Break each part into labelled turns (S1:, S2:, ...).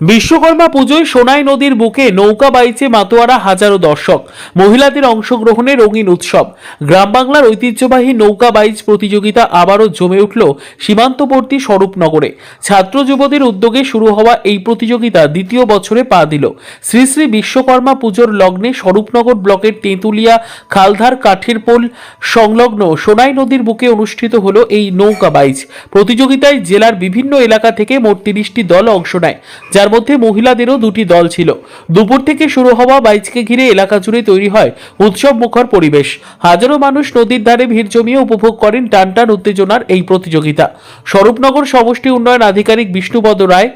S1: বিশ্বকর্মা পুজোয় সোনাই নদীর বুকে নৌকা বাইচে মাতোয়ারা হাজারো দর্শক। মহিলাদের অংশগ্রহণে রঙিন উৎসব। গ্রাম বাংলার ঐতিহ্যবাহী নৌকা বাইচ প্রতিযোগিতা আবারও জমে উঠল সীমান্তবর্তী স্বরূপনগরে। ছাত্র যুবদের উদ্যোগে শুরু হওয়া এই প্রতিযোগিতা দ্বিতীয় বছরে পা দিল। শ্রী শ্রী বিশ্বকর্মা পুজোর লগ্নে স্বরূপনগর ব্লকের তেঁতুলিয়া, খালধার কাঠের পোল সংলগ্ন সোনাই নদীর বুকে অনুষ্ঠিত হল এই নৌকা বাইচ। প্রতিযোগিতায় জেলার বিভিন্ন এলাকা থেকে মোট তিরিশটি দল অংশ নেয়, যার মধ্যে মহিলাদেরও দুটি দল ছিল। দুপুর থেকে শুরু হওয়া বাইচকে ঘিরে এলাকা জুড়ে তৈরি হয় উৎসব মুখর পরিবেশ। হাজারো মানুষ নদীর ধারে ভিড় জমিয়ে উপভোগ করেন টান টান উত্তেজনার এই প্রতিযোগিতা। স্বরূপনগর সমষ্টি উন্নয়ন আধিকারিক বিষ্ণুপদ রায়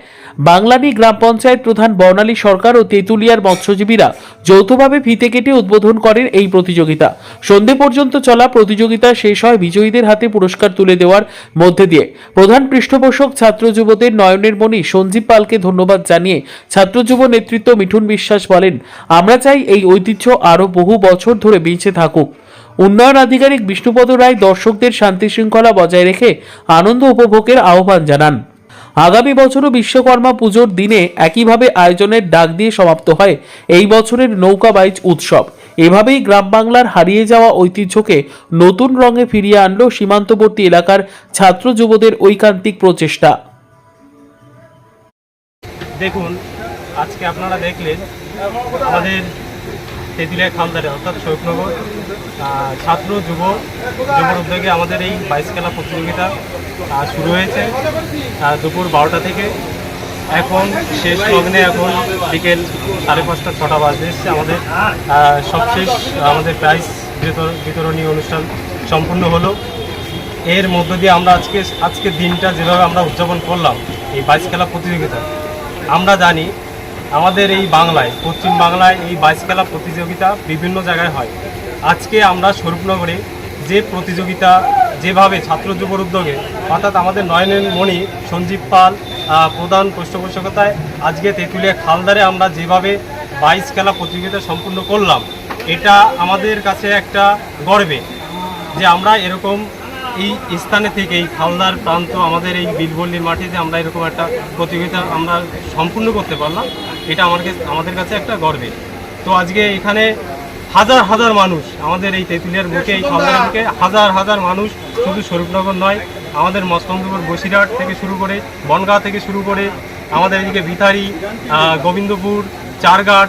S1: বাংলানি গ্রাম পঞ্চায়েত প্রধান বর্ণালী সরকার ও তেঁতুলিয়ার মৎস্যজীবীরা যৌথভাবে ফিতে কেটে উদ্বোধন করেন এই প্রতিযোগিতা। সন্ধে পর্যন্ত চলা প্রতিযোগিতা শেষ হয় বিজয়ীদের হাতে পুরস্কার তুলে দেওয়ার মধ্যে দিয়ে। প্রধান পৃষ্ঠপোষক ছাত্র যুবদের নয়নের মণি সঞ্জীব পালকে ধন্যবাদ জানিয়ে ছাত্র যুব নেতৃত্ব মিঠুন বিশ্বাস বলেন, আমরা চাই এই ঐতিহ্য আরও বহু বছর ধরে বেঁচে থাকুক। উন্নয়ন আধিকারিক বিষ্ণুপদ রায় দর্শকদের শান্তি শৃঙ্খলা বজায় রেখে আনন্দ উপভোগের আহ্বান জানান। আগামী বছরও বিশ্বকর্মা পুজোর দিনে একইভাবে আয়োজনের ডাক দিয়ে সমাপ্ত হয় এই বছরের নৌকা বাইচ উৎসব। এভাবেই গ্রাম বাংলার হারিয়ে যাওয়া ঐতিহ্যকে নতুন রঙে ফিরিয়ে আনলো সীমান্তবর্তী এলাকার ছাত্র যুবদের ঐকান্তিক প্রচেষ্টা।
S2: দেখুন, আজকে আপনারা দেখলেন আমাদের তেঁতুলিয়া খালদারে, অর্থাৎ শোকনগর ছাত্র যুব, যুবর উদ্যোগে আমাদের এই বাইশ খেলা প্রতিযোগিতা আহ, শুরু হয়েছে। দুপুর বারোটা থেকে। এখন শেষ লগ্নে এখন বিকেল সাড়ে পাঁচটা ছটা বাজে। এসছে আমাদের সবশেষ আমাদের প্রাইজ বিতরণ- অনুষ্ঠান সম্পূর্ণ হলো। এর মধ্য দিয়ে আমরা আজকে আজকের দিনটা যেভাবে আমরা উদযাপন করলাম এই বাইশ খেলা প্রতিযোগিতা আমরা জানি আমাদের এই বাংলায় পশ্চিম বাংলায় এই বাইশ খেলা প্রতিযোগিতা বিভিন্ন জায়গায় হয়। আজকে আমরা স্বরূপনগরে যে প্রতিযোগিতা যেভাবে ছাত্র যুবর উদ্যোগে, অর্থাৎ আমাদের নয়নের মণি সঞ্জীব পাল প্রধান পৃষ্ঠপোষকতায় আজকে তেঁতুলিয়া খালদারে আমরা যেভাবে বাইশ খেলা প্রতিযোগিতা সম্পূর্ণ করলাম, এটা আমাদের কাছে একটা গর্বে যে আমরা এরকম এই স্থানে থেকে, এই খালদার প্রান্ত, আমাদের এই বিলবল্লির মাটিতে আমরা এরকম একটা প্রতিযোগিতা আমরা সম্পূর্ণ করতে পারলাম, এটা আমার আমাদের কাছে একটা গর্বে। তো আজকে এখানে হাজার হাজার মানুষ আমাদের এই তেঁতুলিয়ার মুখে এই খালদার মুখে হাজার হাজার মানুষ শুধু স্বরূপনগর নয় আমাদের মস্তন্দপুর বসিরহাট থেকে শুরু করে বনগাঁ থেকে শুরু করে আমাদের এদিকে ভিথারি গোবিন্দপুর চারঘাট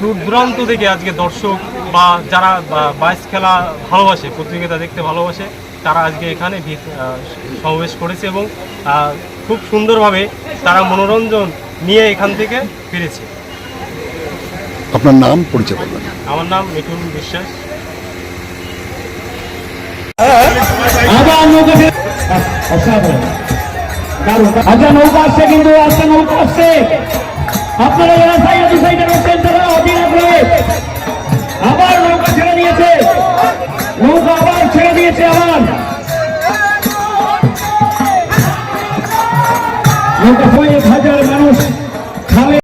S2: দূর দূরান্ত থেকে আজকে দর্শক বা যারা বাইস খেলা ভালোবাসে প্রতিযোগিতা দেখতে ভালোবাসে তারা আজকে এখানে সমাবেশ করেছে এবং খুব সুন্দরভাবে তারা মনোরঞ্জন নিয়ে এখান থেকে ফিরেছে।
S3: আপনার নাম পরিচয় করবেন
S2: আমার নাম মিঠুন বিশ্বাস।
S4: আচ্ছা নৌকা আসছে কিন্তু আসছে নৌকা আসছে। আপনারা যারা সাইড সাইডে রয়েছেন